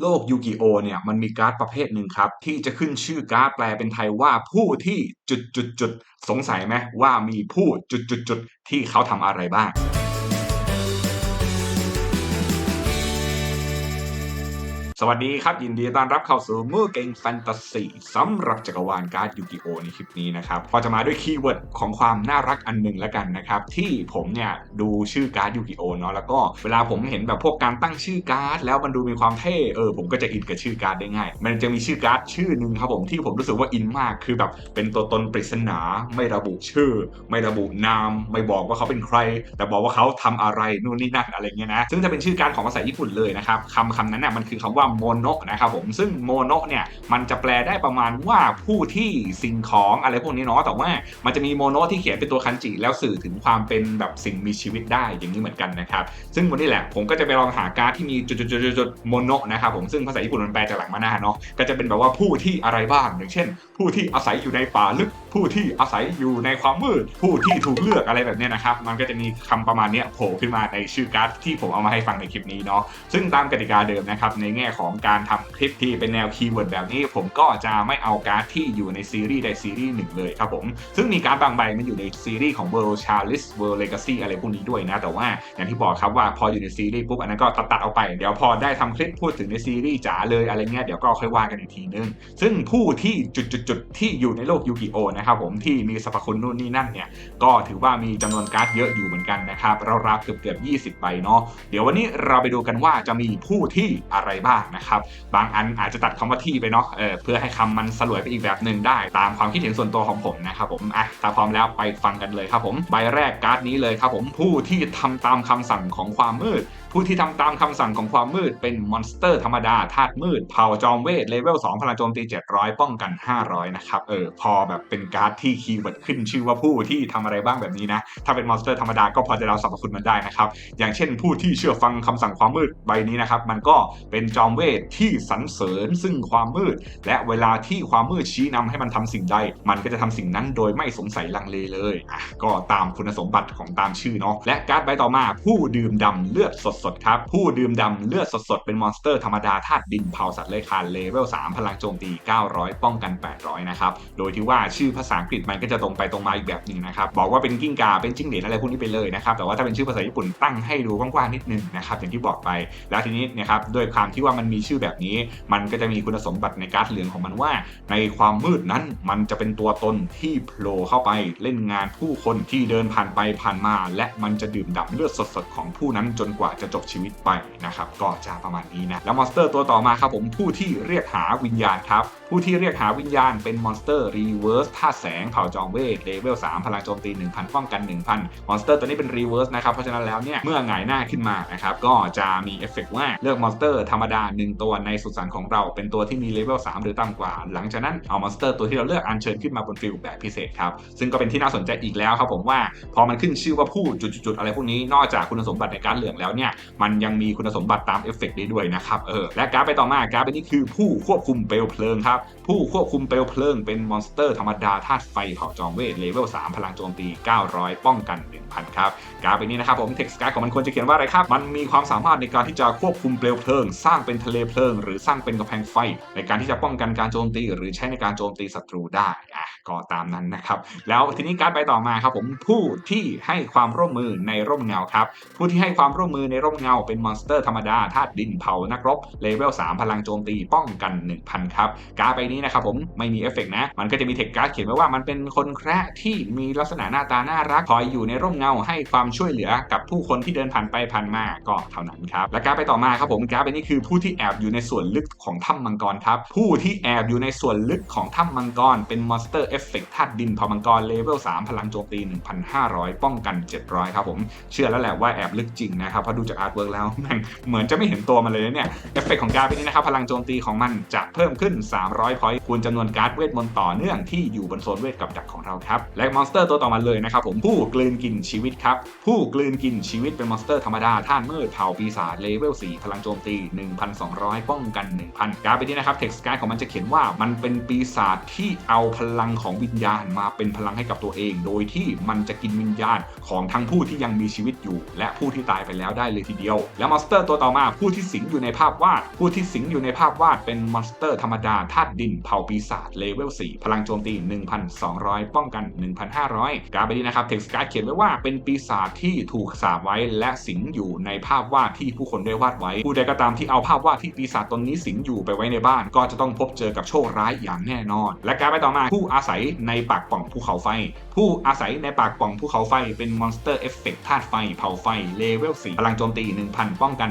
โลกยูกิโอเนี่ยมันมีการ์ดประเภทหนึ่งครับ ที่จะขึ้นชื่อการ์ดแปลเป็นไทยว่าผู้ที่จุดจุดจุดสงสัยไหมว่ามีผู้จุดจุดจุดที่เขาทำอะไรบ้าง สวัสดีครับ ยินดีต้อนรับเข้าสู่มือเก่งแฟนตาซีสำหรับจักรวาลการ์ดยูกิโอในคลิปนี้นะครับพอจะมาด้วยคีย์เวิร์ดของความน่ารักอันหนึ่งแล้วกันนะครับ ที่ผมเนี่ยดูชื่อการ์ดยูกิโอเนาะแล้วก็เวลาผมเห็นแบบพวกการตั้งชื่อการ์ดแล้วมันดูมีความเท่เออผมก็จะอินกับชื่อการ์ดได้ง่ายมันจะมีชื่อการ์ดชื่อหนึ่งครับผมที่ผมรู้สึกว่าอินมากคือแบบเป็นตัวตนปริศนาไม่ระบุชื่อ ไม่ระบุนาม ไม่บอกว่าเขาเป็นใคร แต่บอกว่าเขาทำอะไรนู่นนี่นั่นอะไรเงี้ยนะซึ่งจะเป็นชื่อการ์ดของภาษาญี่ปุ่นเลยนะครับคำคำนั้นน่ะมันคือคำว่าโมโนนะครับผมซึ่งโมโนเนี่ยมันจะแปลได้ประมาณว่าผู้ที่สิ่งของอะไรพวกนี้เนาะแต่ว่ามันจะมีโมโนที่เขียนเป็นตัวคันจิแล้วสื่อถึงความเป็นแบบสิ่งมีชีวิตได้อย่างนี้เหมือนกันนะครับ ซึ่งวันนี้แหละผมก็จะไปลองหาการ์ดที่มีจุดๆๆโมโนนะครับผมซึ่งภาษาญี่ปุ่นมันแปลจากหลังมาหน้าเนาะก็จะเป็นแบบว่าผู้ที่อะไรบ้าง อย่างเช่น ผู้ที่อาศัยอยู่ในป่าลึกผู้ที่อาศัยอยู่ในความมืด ผู้ที่ถูกเลือกอะไรแบบนี้นะครับ มันก็จะมีคำประมาณเนี้ยโผล่ขึ้นมาในชื่อการ์ดที่ผมเอามาให้ฟังในคลิปนี้เนาะซึ่งตามกติกาเดิมนะครับในแง่ของการทำคลิปที่เป็นแนวคีย์เวิร์ดแบบนี้ ผมก็จะไม่เอาการ์ดที่อยู่ในซีรีส์ใดซีรีส์หนึ่งเลยครับผมซึ่งมีการ์ดบางใบมันอยู่ในซีรีส์ของ World Chalice World Legacy อะไรพวกนี้ด้วยนะ แต่ว่าอย่างที่บอกครับว่าพออยู่ในซีรีส์ปุ๊บอันนั้นก็ตัดตัดออกไปเดี๋ยวพอได้ทำคลิปพูดถึงในซีรีส์จ๋าเลยอะไรเงี้ยเดี๋ยวก็ค่อยว่ากันอีกทีนึงซึ่งผู้ที่จุดๆๆที่อยู่ในโลกยูกิโอนะครับผมที่มีสรรพคุณนู่นนี่นั่นเนี่ยก็ถือว่ามีจำนวนการ์ดเยอะอยู่เหมือนกันนะครับราวๆเกือบๆ20ใบเนาะเดี๋ยววันนี้เราไปดูกันว่าจะมีผู้ที่อะไรบ้างนะครับบางอันอาจจะตัดคำว่าที่ไปเนาะเออเพื่อให้คำมันสลวยไปอีกแบบหนึ่งได้ตามความคิดเห็นส่วนตัวของผมนะครับผมอะถ้าพร้อมแล้วไปฟังกันเลยครับผมใบแรกการ์ดนี้เลยครับผมผู้ที่ทำตามคำสั่งของความมืด ผู้ที่ทำตามคำสั่งของความมืดเป็นมอนสเตอร์ธรรมดาธาตุมืดเผ่าจอมเวทเลเวล2พลังโจมตี700 ป้องกัน 500 นะครับเออพอแบบเป็นการ์ดที่คีย์เวิร์ดขึ้นชื่อว่าผู้ที่ทำอะไรบ้างแบบนี้นะ ถ้าเป็นมอนสเตอร์ธรรมดาก็พอจะเดาสรรพคุณมันได้นะครับ อย่างเช่นผู้ที่เชื่อฟังคำสั่งความมืดใบนี้นะครับ มันก็เป็นจอมเวทที่สรรเสริญซึ่งความมืด และเวลาที่ความมืดชี้นำให้มันทำสิ่งใด มันก็จะทำสิ่งนั้นโดยไม่สงสัยลังเลเลยอะก็ตามคุณสมบัติของตามชื่อเนาะและการ์ดใบต่อมา ผู้ดื่มดำเลือดสดๆครับผู้ดื่มดำเลือดสดๆเป็นมอนสเตอร์ธรรมดาธาตุดินเผาสัตว์เลื้อยคลานเลเวล3พลังโจมตี 900 ป้องกัน 800 นะครับ โดยที่ว่าชื่อภาษาอังกฤษมันก็จะตรงไปตรงมาอีกแบบหนึ่งนะครับบอกว่าเป็นกิ้งกาเป็นจิ้งเหลนอะไรพวกนี้ไปเลยนะครับแต่ว่าถ้าเป็นชื่อภาษาญี่ปุ่นตั้งให้ดูกว้างๆนิดนึงนะครับอย่างที่บอกไป แล้วทีนี้นะครับด้วยความที่ว่ามันมีชื่อแบบนี้ มันก็จะมีคุณสมบัติในการ์ดเหลืองของมันว่า ในความมืดนั้นมันจะเป็นตัวตนที่โผล่เข้าไปเล่นงานผู้คนที่เดินผ่านไปผ่านมา และมันจะดื่มด่ำเลือดสดๆของผู้นั้นจนกว่าจะจบชีวิตไปนะครับก็จะประมาณนี้นะแล้วมอนสเตอร์ตัวต่อมาครับผมผู้ที่เรียกหาวิญญาณครับผู้ที่เรียกหาวิญญาณเป็นมอนสเตอร์รีเวิร์สท่าตุแสงเผ่าจอมเวทเลเวล3พลังโจมตี 1000 ป้องกัน 1000 มอนสเตอร์ตัวนี้เป็นรีเวิร์สนะครับ เพราะฉะนั้นแล้วเนี่ยเมื่อหงายหน้าขึ้นมานะครับก็จะมีเอฟเฟกต์ว่าเลือกมอนสเตอร์ธรรมดา 1 ตัวในสุสานของเราเป็นตัวที่มีเลเวล3หรือต่ำกว่า หลังจากนั้นเอามอนสเตอร์ตัวที่เราเลือกอัญเชิญขึ้นมาบนฟิลแบบพิเศษครับซึ่งก็เป็นที่น่าสนใจอีกแล้วครับผมว่าพอมันขึ้นชื่อว่าผู้จุดๆอะไรพวกนี้นอกจากคุณสมบัติในการเหลืองแล้วเนี่ยมันยังมีคุณสมบัติตามเอฟเฟกต์ได้ด้วยนะครับเออและการไปต่อมาการไปนี้คือผู้ควบคุมเปลวเพลิงครับผู้ควบคุมเปลวเพลิงเป็นมอนสเตอร์ธรรมดาธาตุไฟเผาจอมเวทเลเวล3พลังโจมตี 900 ป้องกัน 1000 ครับ การไปนี้นะครับผมเท็กซ์การ์ดของมันควรจะเขียนว่าอะไรครับ มันมีความสามารถในการที่จะควบคุมเปลวเพลิง สร้างเป็นทะเลเพลิง หรือสร้างเป็นกำแพงไฟ ในการที่จะป้องกันการโจมตี หรือใช้ในการโจมตีศัตรูได้อะก็ตามนั้นนะครับแล้วทีนี้การไปต่อมาครับผมผู้ที่ให้ความร่วมมือในร่มเงาครับผู้ที่ให้ความร่วมมือในร่มเงาเป็นมอนสเตอร์ธรรมดาธาตุดินเผานักรบเลเวล3พลังโจมตีป้องกัน 1000 ครับการ์ดใบนี้นะครับผมไม่มีเอฟเฟกต์นะ มันก็จะมีเทคการ์ดเขียนไว้ว่ามันเป็นคนแคระที่มีลักษณะหน้าตาน่ารักคอยอยู่ในร่มเงาให้ความช่วยเหลือกับผู้คนที่เดินผ่านไปผ่านมาก็เท่านั้นครับ และการไปต่อมาครับผมการ์ดใบนี้คือผู้ที่แอบอยู่ในส่วนลึกของถ้ำมังกรครับผู้ที่แอบอยู่ในส่วนลึกของถ้ำมังกรเป็นมอนสเตอร์เอฟเฟกต์ธาตุดินเผามังกรเลเวล3พลังโจมตี 1,500 ป้องกัน 700 ครับผมเชื่อแล้วแหละว่าแอบลึกจริงนะครับเพราะดูจากอาร์ตเวิร์กแล้วแม่งเหมือนจะไม่เห็นตัวมันเลยเนี่ยเอฟเฟกต์ของการ์ดใบนี้นะครับพลังโจมตีของมันจะเพิ่มขึ้น 300พอยต์คูณจำนวนการ์ดเวทมนต์ต่อเนื่องที่อยู่บนโซนเวทกับดักของเราครับ และมอนสเตอร์ตัวต่อมาเลยนะครับผมผู้กลืนกินชีวิตครับ ผู้กลืนกินชีวิตเป็นมอนสเตอร์ธรรมดาท่านมืดเผ่าปีศาจเลเวล4พลังโจมตี 1,200 ป้องกัน 1,000 การ์ดไปนี้นะครับเท็กซ์การ์ดของมันจะเขียนว่ามันเป็นปีศาจที่เอาพลังของวิญญาณมาเป็นพลังให้กับตัวเอง โดยที่มันจะกินวิญญาณของทั้งผู้ที่ยังมีชีวิตอยู่ และผู้ที่ตายไปแล้วได้เลยทีเดียว แล้วมอนสเตอร์ตัวต่อมาผู้ที่สิงอยู่ในภาพวาด ผู้ที่สิงอยู่ในภาพวาดเป็นมอนสเตอร์ธรรมดาธาตุดินเผ่าปีศาจเลเวล4พลังโจมตี1,200 ป้องกัน 1,500 การ์ดใบนี้นะครับเท็กซ์การ์ดเขียนไว้ว่าเป็นปีศาจที่ถูกสาปไว้และสิงอยู่ในภาพวาดที่ผู้คนได้วาดไว้ ผู้ใดก็ตามที่เอาภาพวาดที่ปีศาจตนนี้สิงอยู่ไปไว้ในบ้าน ก็จะต้องพบเจอกับโชคร้ายอย่างแน่นอน และการ์ดใบต่อมาผู้อาศัยในปากป่องภูเขาไฟ ผู้อาศัยในปากป่องภูเขาไฟเป็นมอนสเตอร์เอฟเฟกต์ธาตุไฟเผาไฟเลเวล4พลังโจมตี 1,000 ป้องกัน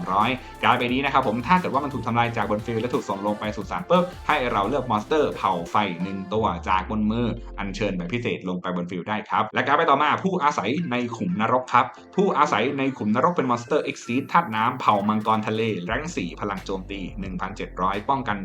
1,200 การ์ดใบนี้นะครับผมถ้าเกิดว่ามันถูกทำลายจากบนฟิลและถูกส่งลงไปสู่สารปุ๊บให้เราเลือกมอนสเตอร์เผาไฟ 1 ตัวจากบนมืออัญเชิญแบบพิเศษลงไปบนฟิลด์ได้ครับ และการ์ดใบต่อมาผู้อาศัยในขุมนรกครับ ผู้อาศัยในขุมนรกเป็นมอนสเตอร์เอ็กซีธาตุน้ำเผามังกรทะเลแรง4 พลังโจมตี 1,700 ป้องกัน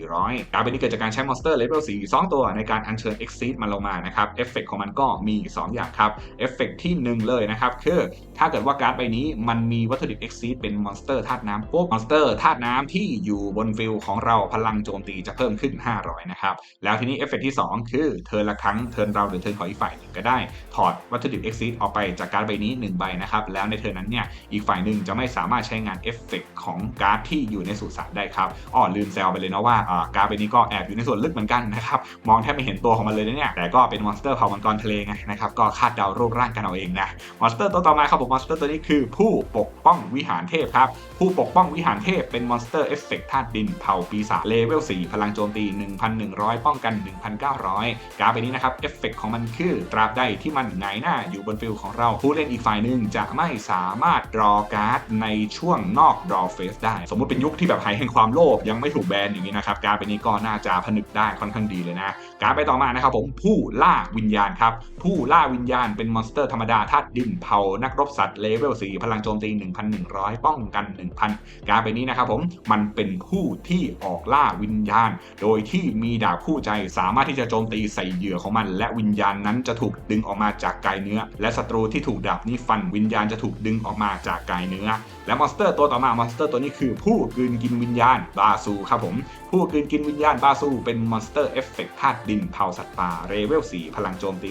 1,400การ์ดใบนี้เกิดจากการใช้มอนสเตอร์เลเวล4 2 ตัวในการอัญเชิญเอ็กซีมาลงมานะครับเอฟเฟกของมันก็มี 2 อย่างครับเอฟเฟกที่ 1 เลยนะครับคือถ้าเกิดว่าการ์ดใบนี้มันมีวัตถุดิบเอ็กซีเป็นมอนสเตอร์ธาตุน้ำปุ๊บมอนสเตอร์ธาตุน้ำที่อยู่บนฟิลของเราพลังโจมตีจะเพิ่มขึ้น 500 นะครับ แล้วทีนี้เอฟเฟกที่2 คือเทิร์นละครั้งเทิร์นเราหรือเทิร์นของอีกฝ่ายหนึ่งก็ได้ถอดวัตถุดิบเอ็กซีออกไปจากการ์ดใบนี้ 1 ใบนะครับ แล้วในเทิร์นนั้นเนี่ยอีกฝ่ายหนึ่งจะไม่สามารถใช้งานเอฟเฟกของการ์ดที่อยู่ในสุสานได้ครับอ้อลืมแซวไปเลยนะว่าอ่าการ์ดใบนี้ก็แอบอยู่ในส่วนลึกเหมือนกันนะครับมองแทบไม่เห็นตัวของมันเลยนะเนี่ยแต่ก็เป็นมอนสเตอร์เผ่ามังกรทะเลไงนะครับก็คาดเดารูปร่างกันเอาเองนะมอนสเตอร์ตัวต่อมาครับผมมอนสเตอร์ตัวนี้คือผู้ปกป้องวิหารเทพครับผู้ปกป้องวิหารเทพเป็นมอนสเตอร์เอฟเฟกธาตุดินเผ่าปีศาจเลเวล4พลังโจมตี 1,100 ป้องกัน1,900การ์ดใบนี้นะครับเอฟเฟกของมันคือ ตราบใดที่มันหงายหน้าอยู่บนฟิลของเราผู้เล่นอีกฝ่ายหนึ่งจะไม่สามารถดรอการ์ดในช่วงนอกดรอเฟสได้ สมมุติเป็นยุคที่แบบหายแห่งความโลภยังไม่ถูกแบนอย่างนี้นะครับการ์ดใบนี้ก็น่าจะผนึกได้ค่อนข้างดีเลยนะ การ์ดใบต่อมานะครับผมผู้ล่าวิญญาณครับผู้ล่าวิญญาณเป็นมอนสเตอร์ธรรมดาธาตุดินเผานักรบสัตว์เลเวล4พลังโจมตี 1,100 ป้องกัน 1,000 การ์ดใบนี้นะครับผมมันเป็นผู้ที่ออกล่าวิญญาณ โดยที่มีดาบคู่ใจสามารถที่จะโจมตีใส่เหยื่อของมัน และวิญญาณนั้นจะถูกดึงออกมาจากกายเนื้อ และศัตรูที่ถูกดาบนี้ฟันวิญญาณจะถูกดึงออกมาจากกายเนื้อ และมอนสเตอร์ตัวต่อมามอนสเตอร์ตัวนี้คือผู้กืนกินวิญญาณบาซูครับผมผู้กืนกินวิญญาณบาซูเป็นมอนสเตอร์เอฟเฟกต์ธาตุดินเผาสัตว์ป่าเลเวล4พลังโจมตี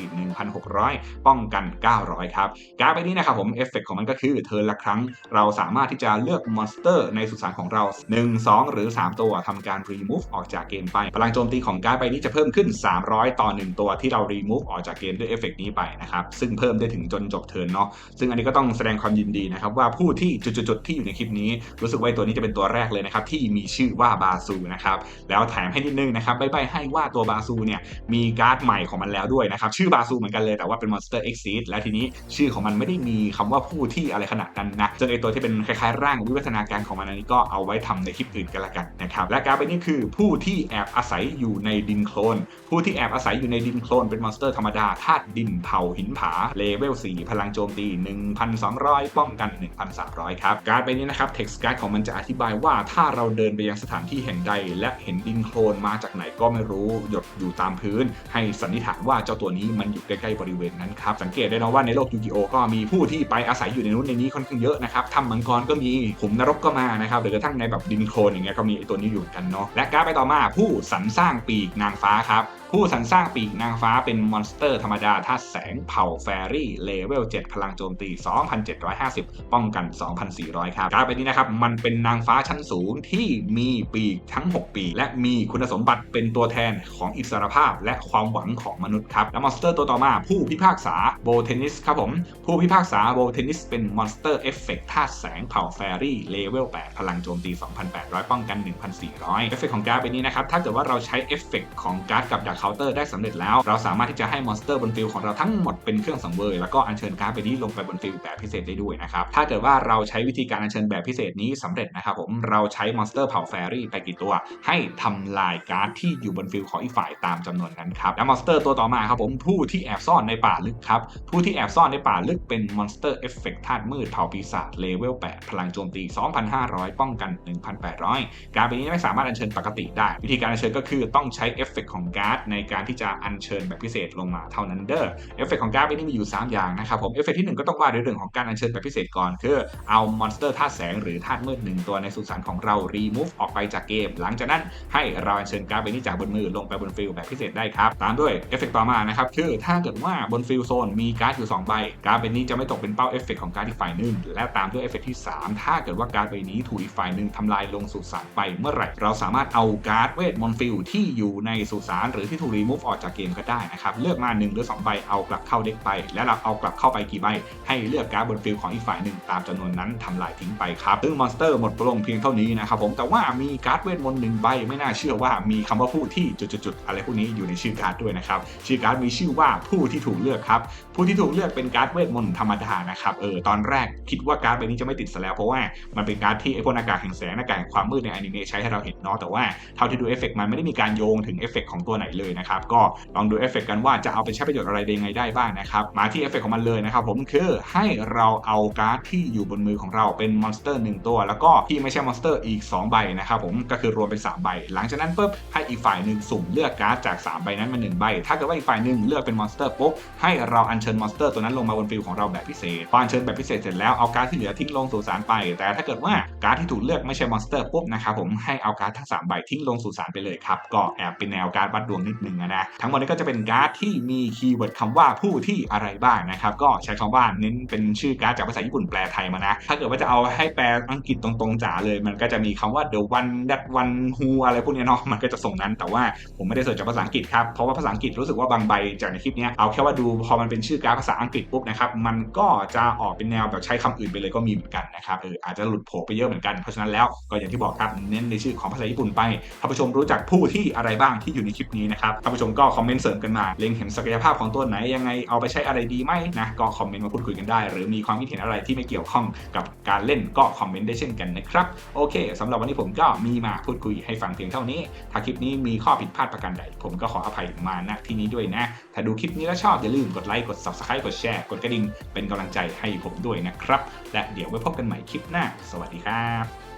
1,600 ป้องกัน 900 ครับ การ์ดใบนี้นะครับผมเอฟเฟกของมันก็คือเทิร์นละครั้ง เราสามารถที่จะเลือกมอนสเตอร์ในสุสานของเรา 1 2 หรือ 3 ตัวทำการ remove ออกจากเกมไป พลังโจมตีของการ์ดใบนี้จะเพิ่มขึ้น300 ต่อ 1 ตัวที่เรา remove ออกจากเกมด้วยเอฟเฟกนี้ไปนะครับ ซึ่งเพิ่มได้ถึงจนจบเทิร์นเนาะซึ่งอันนี้ก็ต้องแสดงความยินดีนะครับว่าผู้ที่จุดๆที่อยู่ในคลิปนี้ รู้สึกว่าตัวนี้จะเป็นตัวแรกเลยนะครับที่มีชื่อว่าบาซูนะครับแล้วแถมให้นิดนึงนะครับใบให้ว่าตัวบาซูเนี่ยมีการ์ดใหม่ของมันแล้วด้วยนะครับชื่อบาซูเหมือนกันเลยแต่ว่าเป็นมอนสเตอร์เอ็กซีและทีนี้ชื่อของมันไม่ได้มีคำว่าผู้ที่อะไรขนาดนั้นนะจนไอตัวที่เป็นคล้ายๆ ร่างวิวัฒนาการของมันอันนี้ก็เอาไว้ทำในคลิปอื่นกันละกันนะครับและการ์ดใบนี้คือผู้ที่แอบอาศัยอยู่ในดินโคลน ผู้ที่แอบอาศัยอยู่ในดินโคลนเป็นมอนสเตอร์ธรรมดาธาตุดินเผาหินผาเลเวล 4 พลังโจมตี 1,200 ป้องกัน 1,300 ครับ การ์ดใบนี้นะครับเท็กซ์การ์ดของมันจะอธิบายว่าถ้าเราเดินไปยังสถานที่แห่งใด และเห็นดินโคลนมาจากไหนก็ไม่รู้หยดอยู่ตามพื้น ให้สันนิษฐานว่าเจ้าตัวนี้มันอยู่ใกล้ๆบริเวณนั้นครับสังเกตได้นะว่าในโลกยูกิโอก็มีผู้ที่ไปอาศัยอยู่ในนู้นในนี้ค่อนข้างเยอะนะครับถ้ำมังกรก็มีขุมนรกก็มานะครับหรือกระทั่งในแบบดินโคลนอย่างเงี้ยก็มีไอตัวนี้อยู่กันเนาะและการไปต่อมาผู้สรรสร้างปีกนางฟ้าครับ ผู้สรรสร้างปีกนางฟ้าเป็นมอนสเตอร์ธรรมดาธาตุแสงเผ่าแฟรี่เลเวล 7 พลังโจมตี 2,750 ป้องกัน 2,400 ครับการ์ดใบนี้นะครับ มันเป็นนางฟ้าชั้นสูงที่มีปีกทั้ง 6 ปีก และมีคุณสมบัติเป็นตัวแทนของอิสรภาพและความหวังของมนุษย์ครับ และมอนสเตอร์ตัวต่อมา ผู้พิพากษาโบเทนิสครับผม ผู้พิพากษาโบเทนิสเป็นมอนสเตอร์เอฟเฟกธาตุแสงเผ่าแฟรี่เลเวล 8 พลังโจมตี 2,800 ป้องกัน 1,400 เอฟเฟกต์ของการ์ดใบนี้นะครับถ้าเกิดว่าเราใช้เอฟเฟกของการ์ดกับดักเคาน์เตอร์ได้สำเร็จแล้ว เราสามารถที่จะให้มอนสเตอร์บนฟิลของเราทั้งหมดเป็นเครื่องสังเวยแล้วก็อัญเชิญการ์ดใบนี้ลงไปบนฟิลแบบพิเศษได้ด้วยนะครับถ้าเกิดว่าเราใช้วิธีการอัญเชิญแบบพิเศษนี้สำเร็จนะครับผมเราใช้มอนสเตอร์เผ่าแฟรี่ไปกี่ตัว ให้ทำลายการ์ดที่อยู่บนฟิลของอีกฝ่ายตามจำนวนนั้นครับและมอนสเตอร์ตัวต่อมาครับผมผู้ที่แอบซ่อนในป่าลึกครับผู้ที่แอบซ่อนในป่าลึกเป็นมอนสเตอร์เอฟเฟกต์ธาตุมืดเผ่าปีศาจเลเวล8พลังโจมตี 2,500 ป้องกัน 1,800 การ์ดใบนี้ไม่สามารถอัญเชิญปกติได้ วิธีการอัญเชิญก็คือต้องใช้เอฟเฟกของการ์ดในการที่จะอัญเชิญแบบพิเศษลงมาเท่านั้นเด้อเอฟเฟกต์ของการ์ดใบนี้มีอยู่ 3 อย่างนะครับผมเอฟเฟกต์ที่ 1 ก็ต้องว่าด้วยเรื่องของการอัญเชิญแบบพิเศษก่อน คือเอามอนสเตอร์ธาตุแสงหรือธาตุมืดหนึ่งตัวในสุสานของเรารีมูฟออกไปจากเกม หลังจากนั้นให้เราอัญเชิญการ์ดใบนี้จากบนมือลงไปบนฟิลแบบพิเศษได้ครับตามด้วยเอฟเฟกต์ต่อมานะครับคือถ้าเกิดว่าบนฟิลโซนมีการ์ดอยู่2ใบการ์ดใบนี้จะไม่ตกเป็นเป้าเอฟเฟกต์ของการ์ดอีกฝ่ายหนึ่งและตามด้วยเอฟเฟกต์ที่ 3 ถ้าเกิดว่าการ์ดใบนี้ถูกอีกฝ่ายหนึ่งทำลายลงสุสานไปเมื่อไหร่ เราสามารถเอาการ์ดเวทมอนต์ฟิลที่อยู่ในสุสานหรือที่ถูกรีมูฟออกจากเกมก็ได้นะครับเลือกมา 1 หรือ 2 ใบเอากลับเข้าเด็กไป และเราเอากลับเข้าไปกี่ใบ ให้เลือกการ์ดบนฟิลของอีกฝ่ายหนึ่งตามจำนวนนั้นทำลายทิ้งไปครับซึ่งมอนสเตอร์หมดลงเพียงเท่านี้นะครับผมแต่ว่ามีการ์ดเวทมนต์หนึ่งใบไม่น่าเชื่อว่ามีคำว่าผู้ที่จุดๆอะไรพวกนี้อยู่ในชื่อการ์ดด้วยนะครับชื่อการ์ดมีชื่อว่าผู้ที่ถูกเลือกครับผู้ที่ถูกเลือกเป็นการ์ดเวทมนต์ธรรมดานะครับเออตอนแรกคิดว่าการ์ดใบนี้จะไม่ติดซะแล้วเพราะว่ามันเป็นการ์ดที่ไอพวกหน้ากากแห่งแสงหน้ากากแห่งความมืดในอนิเมะใช้ให้เราเห็นเนาะแต่ว่าเท่าที่ดูเอฟเฟกต์มันไม่ได้มีการโยงถึงเอฟเฟกต์ของตัวไหนเลยนะครับก็ลองดูเอฟเฟกต์กันว่าจะเอาไปใช้ประโยชน์อะไรได้ยังไงได้บ้างนะครับมาที่เอฟเฟกต์ของมันเลยนะครับผมคือให้เราเอาการ์ดที่อยู่บนมือของเราเป็นมอนสเตอร์หนึ่งตัว แล้วก็ที่ไม่ใช่มอนสเตอร์อีก 2 ใบนะครับผมก็คือรวมเป็น3ใบ หลังจากนั้นปุ๊บให้อีกฝ่ายหนึ่งสุ่มเลือกการ์ดจาก 3 ใบนั้นมา1ใบ ถ้าเกิดว่าอีกฝ่ายหนึ่งเลือกเป็นมอนสเตอร์ปุ๊บให้เราอัญเชิญมอนสเตอร์ตัวนั้นลงมาบนฟิลของเราแบบพิเศษพออัญเชิญแบบพิเศษเสร็จแล้วเอาการ์ดที่เหลือทิ้งลงสู่สารไป แต่ถ้าเกิดว่า การ์ดที่ถูกเลือกไม่ใช่มอนสเตอร์ปุ๊บนะครับผมให้เอาการ์ดทั้งสามใบทิ้งลงสู่สารไปเลยครับก็แอบเป็นแนวการ์ดวัดดวงนิดนึงนะทั้งหมดนี้ก็จะเป็นการ์ดที่มีคีย์เวิร์ดคำว่าผู้ที่อะไรบ้างนะครับก็ใช้คำว่าเน้นเป็นชื่อการ์ดจากภาษาญี่ปุ่นแปลไทยมานะถ้าเกิดว่าจะเอาให้แปลอังกฤษตรงๆจ๋าเลย มันก็จะมีคำว่า the one that one who อะไรพวกนี้เนาะมันก็จะส่งนั้นแต่ว่าผมไม่ได้เสิร์ชจากภาษาอังกฤษครับเพราะว่าภาษาอังกฤษรู้สึกว่าบางใบจากในคลิปนี้เอาแค่ว่าดูพอมันเป็นชื่อการ์ดภาษาอังกฤษปุ๊บนะครับมันก็จะออกเป็นแนวแบบใช้คำอื่นไปเลยก็มีเหมือนกันนะครับเอออาจจะหลุดโผไปเยอะเหมือนกัน เพราะฉะนั้นแล้วก็อย่างที่บอกครับเน้นในชื่อของภาษาญี่ปุ่นไปท่านผู้ชมรู้จักผู้ที่อะไรบ้างที่อยู่ในคลิปนี้นะครับท่านผู้ชมก็คอมเมนต์เสริมกันมาเล็งเห็นศักยภาพของตัวไหนยังไงเอาไปใช้อะไรดีไหมนะก็คอมเมนต์มาพูดคุยกันได้ หรือมีความคิดเห็นอะไรที่ไม่เกี่ยวข้องกับการเล่นก็คอมเมนต์ได้เช่นกันนะครับโอเคสำหรับวันนี้ผมก็มีมาพูดคุยให้ฟังเพียงเท่านี้ ถ้าคลิปนี้มีข้อผิดพลาดประการใด ผมก็ขออภัยมาณที่นี้ด้วยนะถ้าดูคลิปนี้แล้วชอบอย่าลืมกดไลค์กด subscribe กดแชร์กดกระดิ่งเป็นกำลังใจให้ผมด้วยนะครับ และเดี๋ยวไว้พบกันใหม่คลิปหน้า สวัสดีครับ